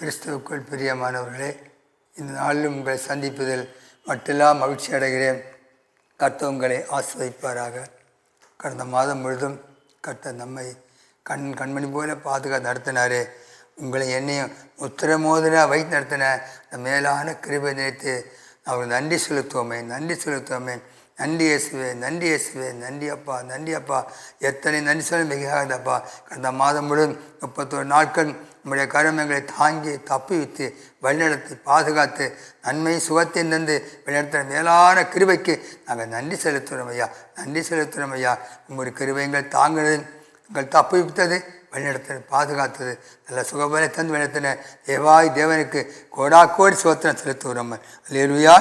கிறிஸ்துவுக்குள் பிரியமானவர்களே இந்த நாளிலும் உங்களை சந்திப்பதில் மட்டெல்லாம் மகிழ்ச்சி அடைகிறேன். கர்த்த உங்களை ஆஸ்வதிப்பாராக கடந்த மாதம் முழுதும் கர்த்த நம்மை கண் கண்மணி போல பாதுகாத்து நடத்தினாரே. உங்களை என்னையும் உத்தரமோதனாக வைத்து நடத்தின மேலான கிருபை நினைத்து அவர் நன்றி செலுத்துவோமே நன்றி செலுத்துவோமே. நன்றி இயேசுவே நன்றி இயேசுவே நன்றி அப்பா நன்றி அப்பா. எத்தனை நன்றி சொல்ல மிகாதப்பா கடந்த மாதம் முழுவதும் முப்பத்தோரு நாட்கள் நம்முடைய கருமங்களை தாங்கி தப்பி வைத்து வழிநடத்தி பாதுகாத்து நன்மை சுகத்தை தந்து வழிநடத்துகிற மேலான கிருபைக்கு நாங்கள் நன்றி செலுத்துகிறோம் ஐயா. நன்றி செலுத்துகிறோம் ஐயா. உங்களுடைய கிருபை எங்களை தாங்குறது எங்கள் தப்பி வைத்தது வழிநடத்தின பாதுகாத்தது. நல்ல சுகபலை தந்து வழிநடத்தின தேவாய் தேவனுக்கு கோடா கோடி சோத்திரம் செலுத்துகிறோம். அல்லேலுயா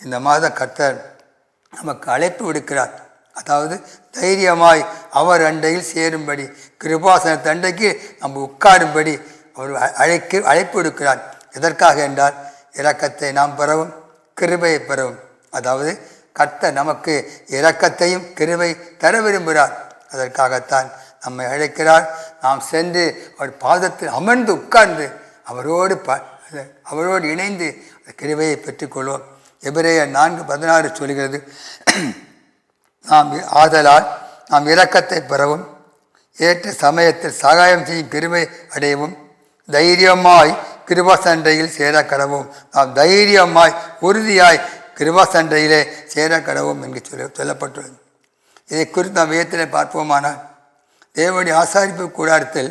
இந்த மாத கர்த்தர் நமக்கு அழைப்பு விடுக்கிறார். அதாவது தைரியமாய் அவர் அண்டையில் சேரும்படி கிருபாசன தண்டைக்கு நம்ம உட்காரும்படி அவர் அழைக்கு அழைக்க அழைப்பு விடுக்கிறார். எதற்காக என்றால் இரக்கத்தை நாம் பெறவும் கிருபையை பெறவும். அதாவது கர்த்தர் நமக்கு இரக்கத்தையும் கிருபை தர விரும்புகிறார். அதற்காகத்தான் நம்மை அழைக்கிறார். நாம் சென்று அவர் பாதத்தில் அமர்ந்து உட்கார்ந்து அவரோடு ப அவரோடு இணைந்து கிருவையை கிருபையை பெற்றுக்கொள்வோம். எபிரேய நான்கு பதினாறு சொல்கிறது நாம் ஆதலால் நாம் இரக்கத்தை பெறவும் ஏற்ற சமயத்தில் சகாயம் செய்யும் பெருமை அடையவும் தைரியமாய் கிருபா சண்டையில் சேர கடவும் நாம் தைரியமாய் உறுதியாய் கிருபா சண்டையிலே சேர கடவும் என்று சொல்ல சொல்லப்பட்டுள்ளது. இதை குறித்து நாம் வேதத்தில் பார்ப்போமானால் தேவனுடைய ஆசாரிப்பு கூடாரத்தில்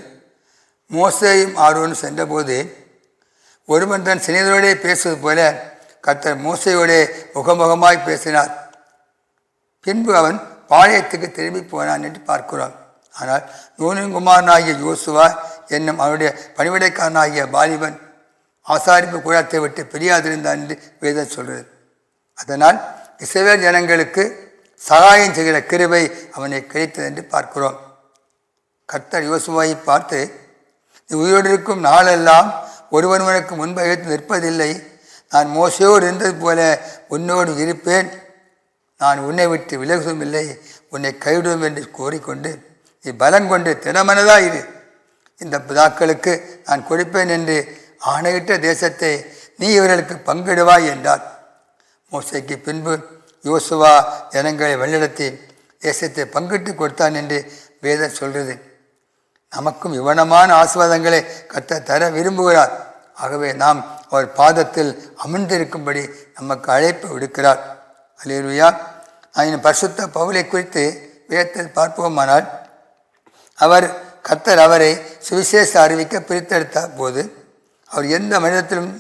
மோசையும் ஆர்வனும் சென்றபோது ஒருவன் தன் சினைதரோடே பேசுவது போல கர்த்தர் மூசையோடே முகமுகமாய் பேசினார். பின்பு அவன் பாளையத்துக்கு திரும்பி போனான் என்று பார்க்கிறான் ஆனால் நூனன்குமாரனாகிய யோசுவா என்னும் அவனுடைய பணிவிடைக்காரனாகிய பாலிபன் ஆசாரிப்பு கூடத்தை விட்டு பிரியாதிருந்தான் என்று வேதம் சொல்கிறது. அதனால் இசைவர் ஜனங்களுக்கு சகாயம் செய்கிற கிருவை அவனை கிடைத்தது என்று பார்க்கிறோம். கர்த்தர் யோசுவாயை பார்த்து உயிரோடு இருக்கும் நாளெல்லாம் ஒருவனுக்கு உனக்கு நிற்பதில்லை. நான் மோசையோடு இருந்தது போல உன்னோடு இருப்பேன். நான் உன்னை விட்டு விலகுவதும் இல்லை. உன்னை கைவிடுவோம் என்று கூறிக்கொண்டு நீ பலம் கொண்டு திடமனதாயிரு இந்த பிதாக்களுக்கு நான் கொடுப்பேன் என்று ஆணையிட்ட தேசத்தை நீ இவர்களுக்கு பங்கிடுவாய் என்றார். மோசைக்கு பின்பு யோசுவா ஜனங்களை வழிநடத்தி தேசத்தை பங்கிட்டு கொடுத்தான் என்று வேதம் சொல்கிறது நமக்கும் இவனமான ஆசிர்வாதங்களை கத்த தர விரும்புகிறார். ஆகவே நாம் அவர் பாதத்தில் அமர்ந்திருக்கும்படி நமக்கு அழைப்பு விடுக்கிறார். அல்லேலுயா. நான் பரிசுத்த பவுலை குறித்து வேதத்தில் பார்ப்போமானால் அவர் கத்தர் அவரை சுவிசேஷ அறிவிக்க பிரித்தெடுத்த போது அவர் எந்த மனிதத்திலும்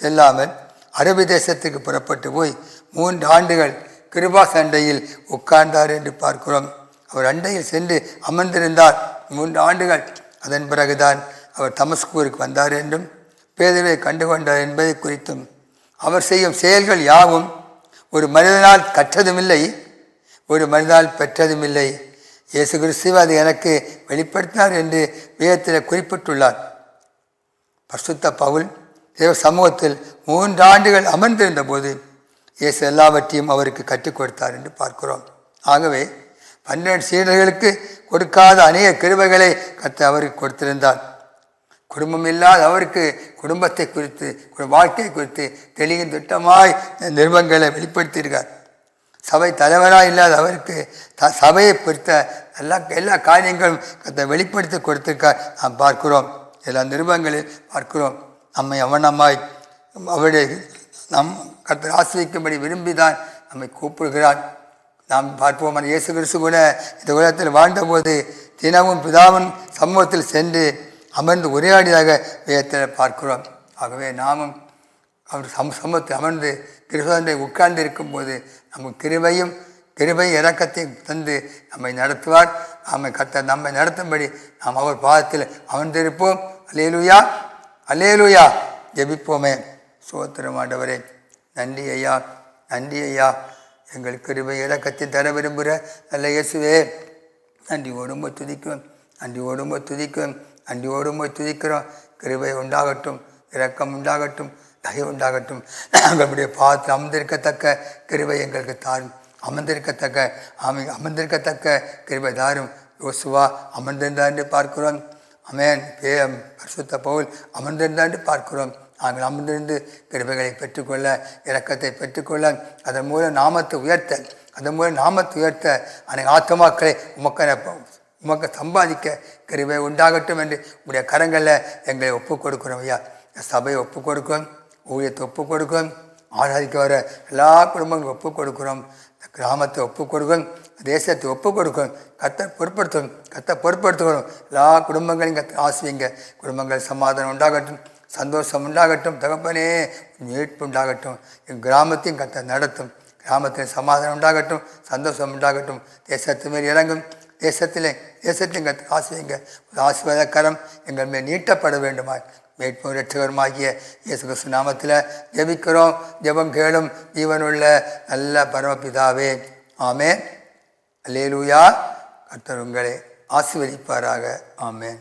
செல்லாமல் அரபி தேசத்துக்கு புறப்பட்டு போய் மூன்று ஆண்டுகள் கிருபா சண்டையில் உட்கார்ந்தார் என்று பார்க்கிறோம். அவர் அண்டையில் சென்று அமர்ந்திருந்தார். மூன்று ஆண்டுகள். அதன் பிறகுதான் அவர் தமஸ்கூருக்கு வந்தார் என்றும் பேதவை கண்டுகொண்டார் என்பதை குறித்தும் அவர் செய்யும் செயல்கள் யாவும் ஒரு மனிதனால் கற்றதுமில்லை ஒரு மனிதனால் பெற்றதுமில்லை. இயேசு கிறிஸ்துவ அது எனக்கு வெளிப்படுத்தினார் என்று வேதத்தில் குறிப்பிட்டுள்ளார். பசுத்த பவுல் தேவ சமூகத்தில் மூன்று ஆண்டுகள் அமர்ந்திருந்த போது இயேசு எல்லாவற்றையும் அவருக்கு கற்றுக் கொடுத்தார் என்று பார்க்கிறோம். ஆகவே பன்னெண்டு சீடர்களுக்கு கொடுக்காத அநேக கிருபைகளை கற்று அவருக்கு கொடுத்திருந்தார். குடும்பம் இல்லாத அவருக்கு குடும்பத்தை குறித்து வாழ்க்கை குறித்து தெளிவு திட்டமாய் நிருபங்களை வெளிப்படுத்தியிருக்கார். சபை தலைவராக இல்லாத அவருக்கு த சபையை பொறுத்த எல்லா எல்லா காரியங்களும் வெளிப்படுத்தி கொடுத்திருக்கார் நாம் பார்க்கிறோம். எல்லா நிருபங்களில் பார்க்கிறோம். நம்மை அவனமாய் அவருடைய நம் கத்தர் ஆசிரிக்கும்படி விரும்பி தான் நம்மை கூப்பிடுகிறார். நாம் பார்ப்போம். அந்த இயேசு கிறிஸ்து கூட இந்த உலகத்தில் வாழ்ந்தபோது தினமும் பிதாவின் சமூகத்தில் சென்று அமர்ந்து உரையாடியதாக வேதத்தில் பார்க்கிறோம். ஆகவே நாமும் அவர் சம் சமூகத்தில் அமர்ந்து கிருபை உட்கார்ந்து இருக்கும்போது நமக்கு கிருபையும் கிருபை இறக்கத்தையும் தந்து நம்மை நடத்துவார். நம்மை கத்த நம்மை நடத்தும்படி நாம் அவர் பாதத்தில் அமர்ந்திருப்போம். அலேலுயா அலேலுயா ஜெபிப்போமே. சோத்திரம் ஆண்டவரே நன்றி ஐயா நன்றி ஐயா. எங்கள் கிருபை இறக்கத்தை தர விரும்புகிற நல்ல இயேசுவே நன்றி ஓடும்போ துதிக்கும் நன்றி ஓடும்போ துதிக்கும். நன்றி போய் துதிக்கிறோம். கிருபை உண்டாகட்டும் இரக்கம் உண்டாகட்டும் தயவு உண்டாகட்டும். எங்களுடைய பார்த்து அமர்ந்திருக்கத்தக்க கிருபை எங்களுக்கு தாரும். அமர்ந்திருக்கத்தக்க அமை அமர்ந்திருக்கத்தக்க கிருபை தாரும். யோசுவா அமர்ந்திருந்தாண்டு பார்க்கிறோம். அமேன் பே பரிசுத்த பவுல் அமர்ந்திருந்தாண்டு பார்க்கிறோம். நாங்கள் அமர்ந்திருந்து கிருபைகளை பெற்றுக்கொள்ள இரக்கத்தை பெற்றுக்கொள்ள அதன் மூலம் நாமத்தை உயர்த்த அதன் மூலம் நாமத்தை உயர்த்த அனைத்து ஆத்மாக்களை உமக்க உமக்கு சம்பாதிக்க கிருபை உண்டாகட்டும் என்று உடைய கரங்களில் எங்களை ஒப்புக் கொடுக்கிறோம் ஐயா. சபையை ஒப்புக் கொடுக்கும் ஊழியத்தை ஒப்புக் கொடுக்கும் ஆராதிக்க வர எல்லா குடும்பங்களும் ஒப்புக் கொடுக்கிறோம் கிராமத்தை ஒப்புக் கொடுக்கும் தேசத்தை ஒப்புக் கொடுக்கும் கத்தை பொருட்படுத்தும் கத்தை பொருட்படுத்துகிறோம். எல்லா குடும்பங்களையும் கத்தை ஆசிவிங்க. குடும்பங்கள் சமாதானம் உண்டாகட்டும் சந்தோஷம் உண்டாகட்டும் தகப்பனே மீட்பு உண்டாகட்டும். என் கிராமத்தையும் கத்தை நடத்தும். கிராமத்தில் சமாதானம் உண்டாகட்டும் சந்தோஷம் உண்டாகட்டும். தேசத்து மேல் இறங்கும். தேசத்தில் தேசத்தின் கத்த ஆசிரியங்க ஆசீர்வாத கரம் எங்கள் மேல் நீட்டப்பட வேண்டுமா மீட்பும் ரட்சகருமாகிய இயேசு கிறிஸ்து நாமத்தில் ஜெபிக்கிறோம். ஜெபம் கேளும் ஜீவனுள்ள நல்ல பரமபிதாவே. ஆமென். அல்லேலூயா. கர்த்தர் உங்களை ஆசீர்வதிப்பாராக. ஆமேன்.